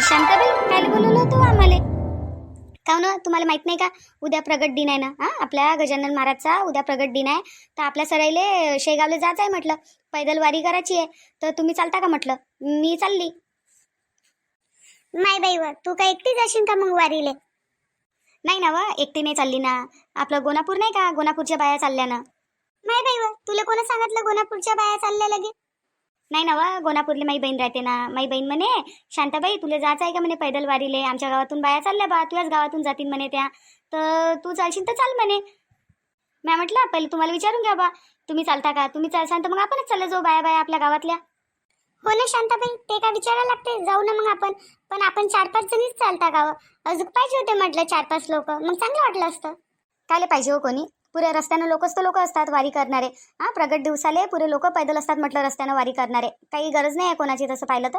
शांताबाई काय बोलवलं होतं आम्हाला. का ना तुम्हाला माहीत नाही का उद्या प्रगट दिन आहे ना? हा आपल्या गजानन महाराजचा उद्या प्रगट दिन आहे. तर आपल्या सराईले शेगावला जायचं आहे म्हटलं. पैदल वारी करायची आहे. तर तुम्ही चालता का म्हटलं? मी चालली. माय बाई व तू काय एकटी जाशील का मग वारीले? नाही ना व एकटी नाही चालली ना. आपलं गोनापूर नाही का गोनापूरच्या बाया चालल्या ना? माय बाई व तुला कोण सांगितलं गोनापूरच्या बाया चालल्या लगे? नाही ना व गोनापूरले माई बहीण राहते ना. माई बहीण म्हणे शांताबाई तुला जायचं आहे का म्हणे पैदल वारीले आमच्या गावातून बाया चालल्या बा तुझ्याच गावातून जातील म्हणे त्या. तर तू चालशील तर चाल म्हणे. मॅ म्हटलं पहिले तुम्हाला विचारून घ्या बा. तुम्ही चालता का? तुम्ही चालसाल तर मग आपणच चाललं जाऊ बाया बाया आपल्या गावातल्या. हो ना शांताबाई ते काय विचारायला लागते जाऊ ना मग आपण. पण आपण चार पाच जणीच चालता गावं हो? अजून पाहिजे होते म्हटलं चार पाच लोक. मग चांगलं वाटलं असतं. कायले पाहिजे हो कोणी. पुरे रस्त्यानं लोकच तर लोक असतात वारी करणारे. हा प्रगट दिवसाले पुरे लोक पैदल असतात म्हटलं रस्त्यानं वारी करणारे. काही गरज नाही आहे कोणाची तसं पाहिलं तर.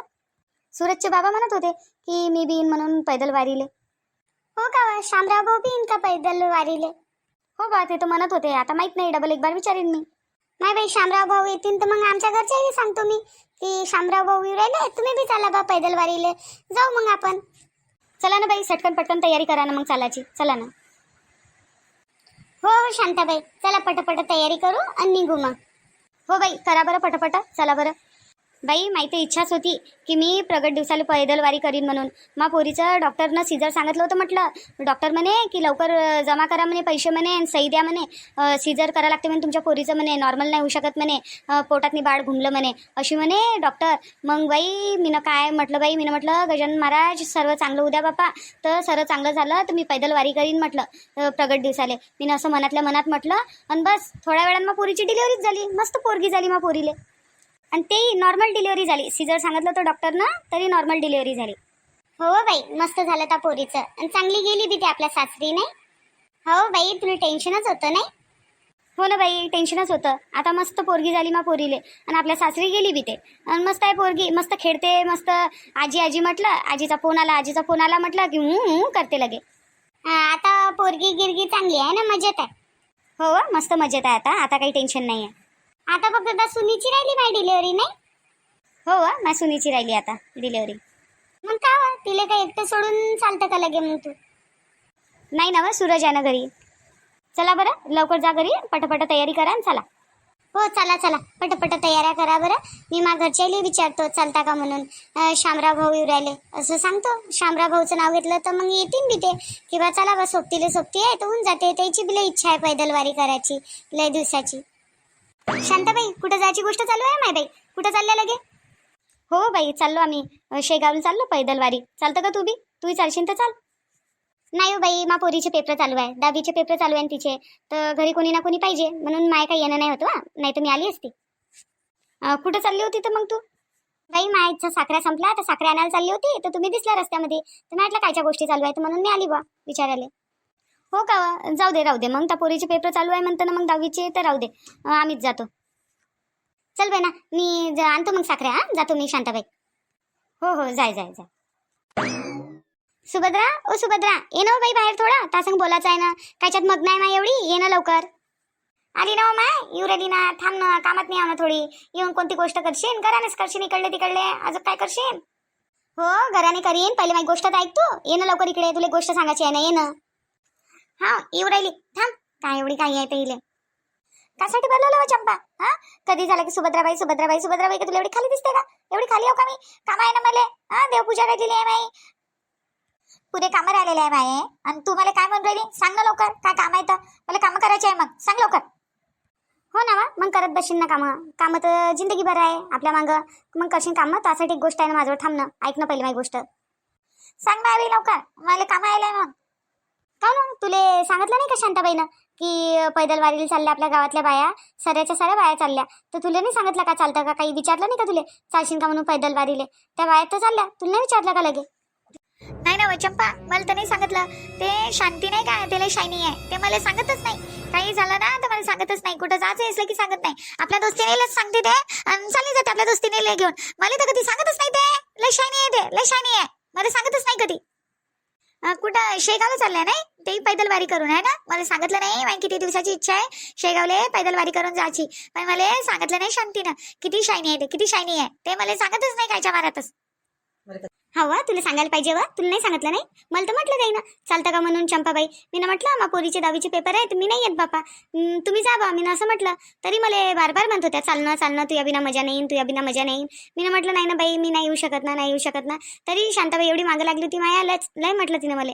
सूरजचे बाबा म्हणत होते की मी बी म्हणून पैदल वारीले. हो का व? शामराव भाऊ बी का पैदल वारीले? हो बा ते तर म्हणत होते. आता माहीत नाही डबल एक बार विचारीन मी. नाही बाई शामराव भाऊ येतील तर मग आमच्या घरच्याही सांगतो मी की शामराव भाऊ येऊ राहिले? तुम्ही बी चाला बा पैदल वारीले. जाऊ मग आपण. चला ना बाई सटकन पटकन तयारी करा ना मग चालायची चला ना. हो हो शांताबाई. चला पटपट तयारी करू आणि निघू मग. हो बाई करा बरं पटापट. चला बरं. बाई माहिती इच्छाच होती की मी प्रगट दिवसाला पैदलवारी करीन म्हणून. मग पोरीचं डॉक्टरनं सिजर सांगितलं होतं म्हटलं. डॉक्टर म्हणे की लवकर जमा करा म्हणे पैसे म्हणे आणि सही द्या म्हणे. सिजर करा लागते म्हणे तुमच्या पोरीचं म्हणे. नॉर्मल नाही होऊ शकत म्हणे. पोटातनी बाळ घुमलं म्हणे. अशी म्हणे डॉक्टर. मग बाई मीनं काय म्हटलं बाई? मीनं म्हटलं गजानन महाराज सर्व चांगलं उद्या बापा तर सर्व चांगलं झालं तर मी पैदलवारी करीन म्हटलं प्रगट दिवसाले. मीनं असं मनातल्या मनात म्हटलं आणि बस थोड्या वेळानं मग पोरीची डिलिव्हरीच झाली. मस्त पोरगी झाली मग पोरीले. आणि तेही नॉर्मल डिलिव्हरी झाली. सिजर सांगितलं होतं डॉक्टरनं तरी नॉर्मल डिलिव्हरी झाली. हो, हो बाई मस्त झालं त्या पोरीचं. आणि चांगली गेली बी ती आपल्या सासरी नाही? हो बाई तुला टेन्शनच होतं नाही? हो ना बाई टेन्शनच होतं. आता मस्त पोरगी झाली मा पोरीले. आणि आपल्या सासरी गेली बी ते. आणि मस्त आहे पोरगी मस्त खेळते मस्त आजी आजी म्हटलं आजीचा फोन आला आजीचा फोन आला म्हटलं की हू करते लगे. आता पोरगी गिरगी चांगली आहे ना मजेत आहे? हो मस्त मजेत आहे आता. आता काही टेन्शन नाही आहे आता फक्त त्या सुनीची राहिली बाई डिलिव्हरी नाही? हो व, मा सुनीची राहिली आता डिलिव्हरी मग का व? तिला काय एकटं सोडून चालतं का लगे मग तू? नाही ना व, सूरज आहे ना घरी. चला बरं लवकर जा घरी पटापट तयारी करा आणि चला. हो चला चला. पटपट तयाऱ्या करा बरं. मी मा घरच्याला विचारतो चालता का म्हणून? अं, शामराव भाऊ येऊ राहिले. असं सांगतो शामराव भाऊचं नाव घेतलं तर मग येतील बी ते. किंवा चला बा सोबतीले सोबती आहे तर होऊन जाते. त्याची बी लय इच्छा आहे पैदल वारी करायची लय दिवसाची. शांताबाई कुठं जायची गोष्ट चालू आहे माय बाई कुठं चालल्या लगे? हो बाई चाललो आम्ही. अ, शेगावला चाललो पैदल वारी चालतं का तू बी? तूही चालशील तर चाल. नाही हो बाई मा पोरीचे पेपर चालू आहे. दहावीचे पेपर चालू आहे तिचे. तर घरी कोणी ना कोणी पाहिजे. म्हणून माय काही येणं नाही होतं हा. नाही तर मी आली असती. कुठं चालली होती तर मग तू? बाई मायचा साखऱ्या संपला. तर साखऱ्या आणायला चालली होती. तर तुम्ही दिसल्या रस्त्यामध्ये. तर म्हटलं कायच्या गोष्टी चालू आहेत? म्हणून मी आली बा विचारायला. हो का? व? जाऊ दे राहू दे. मग त्या पोरीचे पेपर चालू आहे म्हणतं ना मग दहावीचे तर राहू दे. आम्हीच जातो. चल बाई ना मी ज- आणतो मग साखरे हा? जातो मी शांताबाई. हो हो जाय जाय जाय. सुभद्रा ओ सुभद्रा ये ना हो बाई बाहेर थोडा. तासंग बोलायचं आहे ना. कायच्यात मग नाही ना एवढी? ये ना लवकर. आली ना हो माय येऊ रेडी ना थांब ना कामात नाही आव ना थोडी. येऊन कोणती गोष्ट करशील घरानेच करशील इकडले तिकडले. अजून काय करशील हो घराने करीन. पहिले माझी गोष्ट तर ऐक तू. ये ना लवकर इकडे. तुला एक गोष्ट सांगायची आहे ना ये ना. हा येऊ राहिली. थांब काय एवढी काही आहे ते इले कासाठी बोलवलं हो चंपा? हा? कधी झालं की सुभद्राबाई सुभद्राबाई सुभद्राबाई का तुला एवढी खाली दिसते का? एवढी खाली हो का मी? काम आहे ना मला. हा देवपूजा राहिलेली आहे माई पुरे कामं राहिलेले आहे माये आणि तू मला काय म्हणून राहिली? सांग ना लवकर काय काम आहे तर. मला कामं करायचे आहे मग. सांग लवकर. हो ना वा मग करत बसशील ना कामं. कामं तर जिंदगीभर आहे आपल्या मागं. मग करशील कामं त्यासाठी एक गोष्ट आहे ना माझं थांब ना ऐक ना पहिले माझी गोष्ट. सांग ना बाई लवकर. मला कामं आहे मग. का मग तुले सांगितलं नाही का शांताबाईनं की पैदल वारीला चालल्या आपल्या गावातल्या बाया सऱ्याच्या साऱ्या बाया चालल्या? तर तुला नाही सांगितलं का चालतं का? काही विचारलं नाही का तुले? चालशील का म्हणून पैदल वारीले? त्या बाया तर चालल्या. तुला नाही विचारलं का लगे? नाही ना चंपा मला तर नाही सांगितलं. ते शांती नाही काय त्याला शायनी आहे. ते मला सांगतच नाही. काही झालं ना तर मला सांगतच नाही. कुठं जायचं असलं की सांगत नाही. आपल्या दोस्तीने सांगते ते आणि चालली जाते आपल्या दोस्तीने घेऊन. मला तर कधी सांगतच नाही ते. लय शायनी आहे ते. लय शायनी आहे. मला सांगतच नाही कधी. कुठं शेगावला चाललंय नाही तेही पैदल वारी करून आहे ना? मला सांगितलं नाही माझी किती दिवसाची इच्छा आहे शेगावले पैदल वारी करून जायची. पण मला सांगितलं नाही शांतीनं किती शायनी आहे ते किती शायनी आहे? ते मला सांगतच नाही कायच्या मारातच हवा तुला सांगायला पाहिजे वा तुला नाही सांगितलं नाही? मला तर म्हटलं काही ना चालतं का म्हणून चंपाबाई? मी ना म्हटलं मा पोरीचे दहावीचे पेपर आहेत मी नाही येत बापा. तुम्ही जा बा. मी ना असं म्हटलं तरी मला बार बार म्हणत होत्या चालणं चालणं तुया बिना मजा नाही तुया बिना मजा नाही. मी ना म्हटलं नाही ना बाई मी नाही येऊ शकत ना नाही येऊ शकत ना. तरी शांताबाई एवढी मागं लागली होती माया लच लय म्हटलं तिने मला.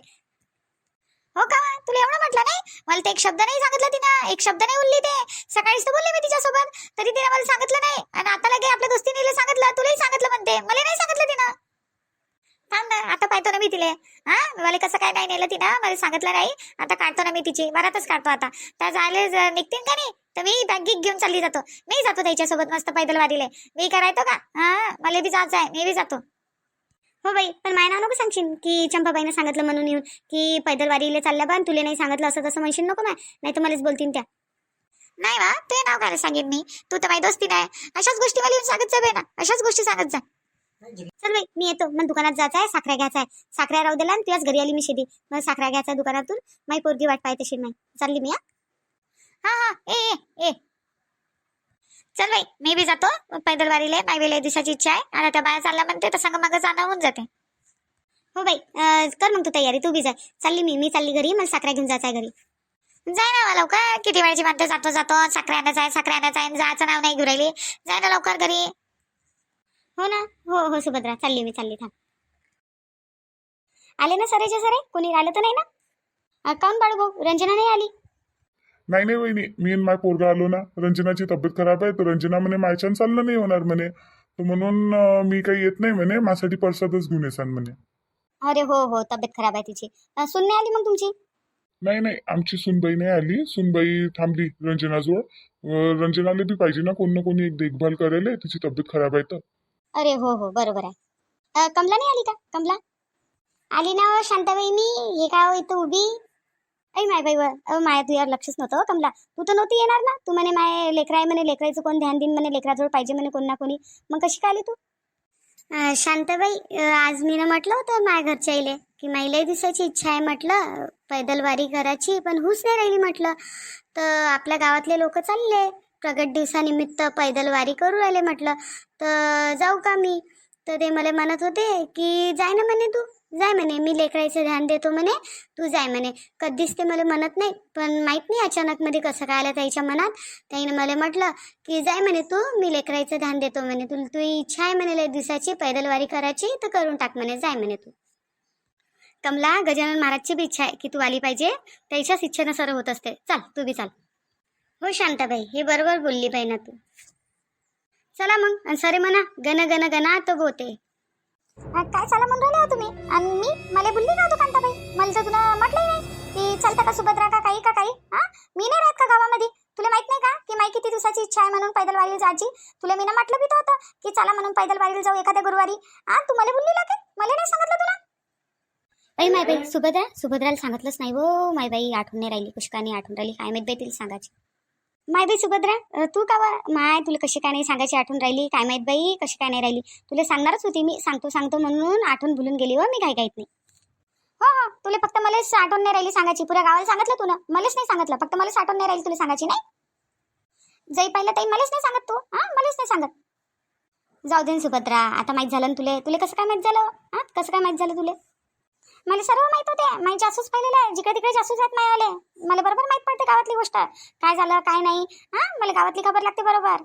हो का तुला एवढं म्हटलं नाही? मला ते एक शब्द नाही सांगितलं तिनं. एक शब्द नाही उरली ते. सकाळीच तर बोलले मी तिच्यासोबत. तरी तिने मला सांगितलं नाही. आणि आता लगे आपल्या दोस्तीने सांगितलं. तुलाही सांगितलं म्हणते. मला नाही सांगितलं तिनं. थांब ना आता पाहतो ना मी तिले. हा? मला कसं काय नाही नेलं तिनं? मला सांगितलं नाही. आता काढतो ना मी तिची. वरातच काढतो आता. त्या झाले ज- निघतील का नाही? तर मी बॅग गिग घेऊन चालली जातो. मी जातो त्याच्यासोबत मस्त पैदल वारीले मी करायतो का? हा? मला बी जायचं आहे. मी बी जातो. हो बाई पण माय नाव नको सांगशील. की चंपाबाईनं सांगितलं म्हणून येऊन. की पैदल वारीले चालल्या पण तुला नाही सांगितलं असं तसं म्हणशील नको माय. नाही तर मलाच बोलतीन त्या. नाही वा ते नाव काय सांगेन मी? तू तर माझी दोस्ती नाही अशाच गोष्टी मला येऊन सांगत जा ना. अशाच गोष्टी सांगत जा. चल बाई मी येतो. मग दुकानात जायचं आहे साखऱ्या घ्यायचा आहे साखऱ्या राहू दिला आणि तुझ्याच घरी आली मी शेती मग साखऱ्या घ्यायचा दुकानातून. माही पोरगी वाट पाहिजे तशी नाही चालली मी हा? हा हा. ए ए ए. चल बाई मी बी जातो. पैदल वारीले माई वेळे दिवसाची इच्छा आहे. आणि त्या बाया चालल्या म्हणते तर संग मग जाणं होऊन जाते. हो बाई कर मग तू तयारी. तू बी जाय चालली मी. मी चालली घरी. मला साखऱ्या घेऊन जायचं आहे घरी. जाय ना लवकर. किती वेळची म्हणते जातो जातो. साखऱ्या आणायचं आहे साखऱ्या आणायचं आहे जायचं नाव नाही घेऊन राहिली. जाय ना लवकर घरी. हो ना? हो हो सुभद्रा. चालली मी चालली थांब. आले ना सरेचे सरे? कोणी आलं तर नाही ना? अं, काहून बाळू भाऊ? रंजना नाही आली? नाही नाही वहिनी. मी आणि माय पोरगा आलो ना. रंजनाची तब्येत खराब आहे तर रंजना म्हणे मायच्यान चाललं नाही होणार म्हणे. तर म्हणून मी काही येत नाही म्हणे. माझ्यासाठी प्रसादच घेऊन येसान म्हणे. अरे हो हो. तब्येत खराब आहे तिची. सून नाही आली मग तुमची? नाही नाही. आमची सुनबाई नाही आली. सुनबाई थांबली रंजनाजवळ. रंजनाला बी पाहिजे ना कोण ना कोणी एक देखभाल करायला. तिची तब्येत खराब आहे तर. अरे हो हो बरोबर आहे. कमला नाही आली का? कमला? आली ना हो शांताबाई मी. हे काय हो, इथं उभी? ऐ माय बाई व अहो माया तुझ्यावर लक्षच नव्हतं हो कमला. तू तर नव्हती येणार ना? तू म्हणे माय लेकरा आहे म्हणे लेकरायचं कोण ध्यान देईन म्हणे लेकराजवळ पाहिजे म्हणे कोण ना कोणी. मग कशी काय आली तू? शांताबाई आज मी ना म्हटलं होतं माझ्या घरच्या आईले की महिला दिसायची इच्छा आहे म्हटलं पैदलवारी घराची करायची पण हुस नाही राहिली म्हटलं. तर आपल्या गावातले लोक चालले. प्रगट दिवसानिमित्त पैदल वारी करू राहिले म्हटलं तर जाऊ का मी? तर ते मला म्हणत होते की जाय ना म्हणे तू जाय म्हणे मी लेकरायचं ध्यान देतो म्हणे तू जाय म्हणे. कधीच ते मला म्हणत नाही पण माहीत नाही अचानक मध्ये कसं काय आलं त्याच्या मनात. त्याने मला म्हटलं की जाय म्हणे तू मी लेकरायचं ध्यान देतो म्हणे तुला तुझी इच्छा आहे म्हणे लय दिवसाची पैदलवारी करायची तर करून टाक म्हणे जाय म्हणे तू. कमला गजानन महाराजची बी इच्छा आहे की तू आली पाहिजे त्याच्याच इच्छेनं सर्व होत असते. चाल तू बी चाल. हो शांताबाई हे बरोबर बोलली पाहिजे ना तू. चला मग सरे म्हणा गण गण गणा तो अं, काय चाला म्हणून राहिले हो तुम्ही? आणि मी मला बोलली ना कांताबाई. मला तर तुला म्हटलंही नाही की चालतं का सुभद्रा का काही का काही? हा? मी नाही राहत का गावामध्ये? तुला माहीत नाही का की माई किती दिवसाची इच्छा आहे म्हणून पैदल वारीला जायची? तुला मी ना म्हटलं बी होतं की चला म्हणून पैदल वारीला जाऊ एखाद्या गुरुवारी. हा? तू मला बोलली का? मला नाही सांगितलं तुला? अरे माय बाई सुभद्रा सुभद्राला सांगितलंच नाही हो माय बाई आठवण नाही राहिली पुष्काने आठवण राहिली. काय माहीत बाई तिला सांगायची. माय बाई सुभद्रा तू का वा- माय तुला कशी काय नाही सांगायची आठवण राहिली? काय माहीत बाई कशी काय नाही राहिली? तुला सांगणारच होती मी सांगतो सांगतो म्हणून आठवण भुलून गेली हो मी काय काहीत नाही. हो हो तुला फक्त मलाच आठवण नाही राहिली सांगायची. पुऱ्या गावाला सांगितलं तू ना? मलाच नाही सांगितलं. फक्त मलाच आठवण नाही राहिली तुला सांगायची नाही? जाई पाहिलं ताई मलाच नाही सांगत तू? हा मलाच नाही सांगत. जाऊ दे सुभद्रा आता माहीत झालं ना तुले. तुला कसं काय माहीत झालं? हा कसं काय माहीत झालं तुले? मला सर्व माहीत होते. माझी जासूस पाहिलेले आहे. जिकडे तिकडे जासूस आहेत मायावाले. मला बरोबर माहीत पडते गावातली गोष्ट. काय झालं काय नाही. हा? मला गावातली खबर लागते बरोबर.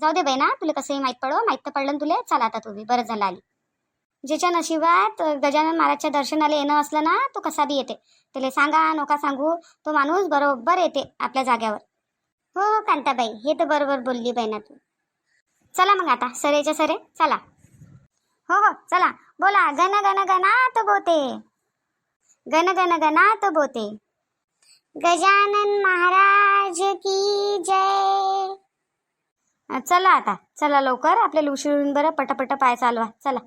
जाऊ दे बहिणा तुला कसंही माहीत पडो. माहीत तर पडलं तुले. चला आता तू बरं झालं आली. ज्याच्या नशिबात गजानन महाराजच्या दर्शनाला येणं असलं ना तो कसा बी येते. त्याला सांगा नोका सांगू. तो माणूस बरोबर येते आपल्या जाग्यावर. हो हो कांताबाई. हे तर बरोबर बोलली बहिणा तू. चला मग आता. सरेच्या सरे. चला. हो हो चला. बोला गण गण गणात बोते. गण गण गणात बोते. गजानन महाराज की जय. चला आता. चला लवकर. आपल्याला उशिरून बरं पटापट पाय चालवा. चला.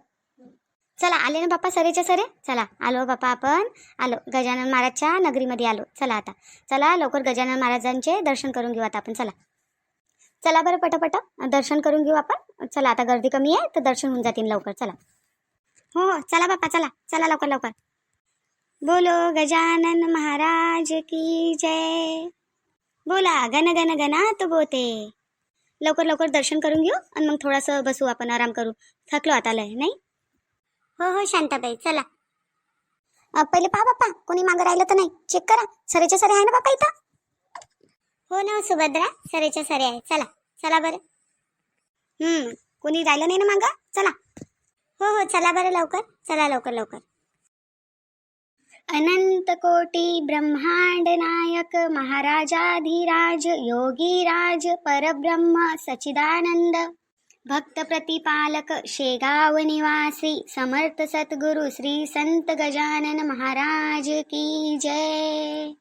चला आले ना बाप्पा सरेच्या सरे? चला आलो बाप्पा आपण. आलो गजानन महाराजच्या नगरीमध्ये आलो. चला आता. चला लवकर गजानन महाराजांचे दर्शन करून घेऊ आता आपण. चला. चला बरं पटापट. दर्शन करून घेऊ आपण. चला आता गर्दी कमी आहे तर दर्शन होऊन जातील लवकर. चला. हो हो चला बापा चला. चला लवकर लवकर. बोलो गजानन महाराज की जय. बोला गण गण गणात बोते. लवकर लवकर दर्शन करून घेऊ आणि मग थोडंसं बसू आपण आराम करू. थकलो आता लय नाही? हो हो शांताबाई चला. पहिले पहा बाप्पा कोणी मागं राहिलं तर नाही. चेक करा. सरेच्या सरे आहे ना बाप्पा इथं? हो ना सुभद्रा. सरेच्या सरे आहे. चला चला बरं. हम्म कोणी राहिलं नाही ना मग? चला. हो हो चला बरं लवकर. चला लवकर लवकर. अनंत कोटी ब्रह्मांड नायक महाराजाधिराज योगीराज परब्रह्म सचिदानंद भक्त प्रतिपालक शेगाव निवासी समर्थ सद्गुरु श्री संत गजानन महाराज की जय.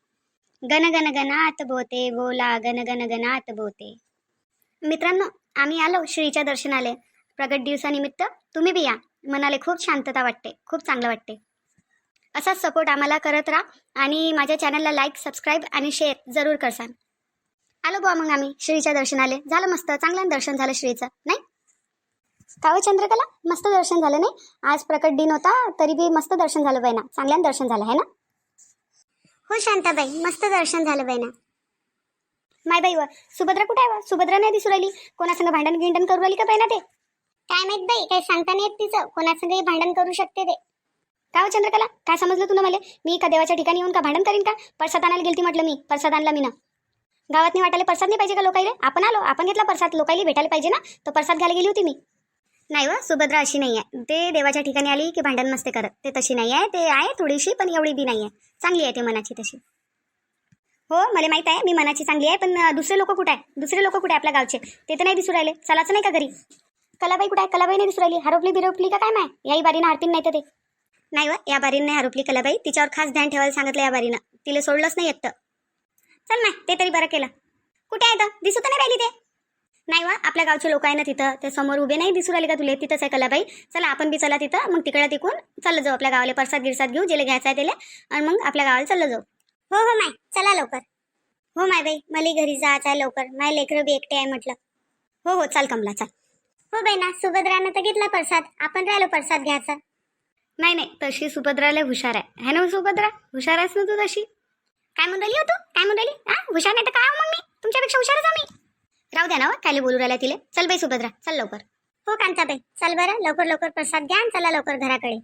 गण गण गणात बोते बोला गण गण गणात बोते. मित्रांनो आम्ही आलो श्रीच्या दर्शनाले प्रगट दिवसानिमित्त तुम्ही बी या. मनाले खूप शांतता वाटते खूप चांगलं वाटते. असाच सपोर्ट आम्हाला करत राहा आणि माझ्या चॅनलला लाईक सबस्क्राईब आणि शेअर जरूर करसान आलो बुवा मग आम्ही श्रीच्या दर्शनाले झालं मस्त चांगलं दर्शन झालं श्रीचं नाही? का चंद्रकला? मस्त दर्शन झालं नाही? आज प्रकट दिन होता तरी बी मस्त दर्शन झालं बाई ना. चांगल्यानं दर्शन झालं आहे ना? हो शांताबाई. मस्त दर्शन झालं बाई ना माय बाई व सुभद्रा कुठे आहे व? सुभद्रा नाही दिसू राहिली. कोणासंग भांडण गिंडण करू राहिली का बाई ना ते? काय माहीत बाई? काही सांगता नाही येत तिचं. कोणासंगही भांडण करू शकते ते. काय हो चंद्रकला? काय समजलं तुला मला? मी का देवाच्या ठिकाणी येऊन का भांडण करीन का? प्रसाद आणायला गेलती म्हटलं मी प्रसाद आणला मी ना गावात नाही वाटायला प्रसाद नाही पाहिजे का लोकाईले? आपण आलो. आपण घेतला प्रसाद. लोकाईले भेटायला पाहिजे ना? तर प्रसाद घ्यायला गेली होती मी. नाही व सुभद्रा अशी नाही आहे ते देवाच्या ठिकाणी आली की भांडण नसते करत. ते तशी नाही आहे ते आहे थोडीशी पण एवढी बी नाही आहे चांगली आहे ते मनाची तशी. हो मला माहीत आहे मी मनाची चांगली आहे पण दुसरे लोक कुठे आहे? दुसरे लोक कुठे आपल्या गावचे? ते तर नाही दिसू राहिले. चलाच नाही का घरी? कलाबाई कुठे आहे? कलाबाई नाही दिसू राहिली. हरपली बिरपली का काय माय? याही बारीनं हरतीन नाही तर ते. नाही व या बारीनं नाही हरपली कलाबाई. तिच्यावर खास ध्यान ठेवायला सांगितलं या बारीनं. तिला सोडलंच नाही एकटं. चल माय ते तरी बरं केलं. कुठे आहे तर दिसू तर नाही राहिली ते. नाही वा आपल्या गावचे लोक आहे ना तिथं. ते समोर उभे नाही दिसू राहिले का तुले? तिथंच आहे कलाबाई. चला आपण बी चला तिथं. मग तिकडं तिकून चाललं जाऊ आपल्या गावाला. प्रसाद गिरसाद घेऊ जेले घ्यायचं आहे त्याला. आणि मग आपल्या गावाला चाललं जाऊ. हो हो माय. चला लवकर. हो माय बाई. मला घरी जायचं आहे लवकर. माय लेकरं बी एकटे आहे म्हटलं. हो हो चाल कमला चाल. हो बाई ना. सुभद्रानं तर घेतला प्रसाद. आपण राहिलो प्रसाद घ्यायचा. नाही नाही. तशी सुभद्राला हुशार आहे. है ना हो, सुभद्रा? हुशार आहेस ना तू तशी? काय म्हणून राहिली हो तू? काय म्हणून हा? हुशार नाही तर काय हो मग मी? तुमच्यापेक्षा हुशारच आहे मी. राहू द्या ना व, कायले बोलू राहिल्या तिले. चल बाई सुभद्रा चल लवकर. हो कांताबाई चल बरं लवकर लवकर प्रसाद घ्या आणि चला लवकर घराकडे.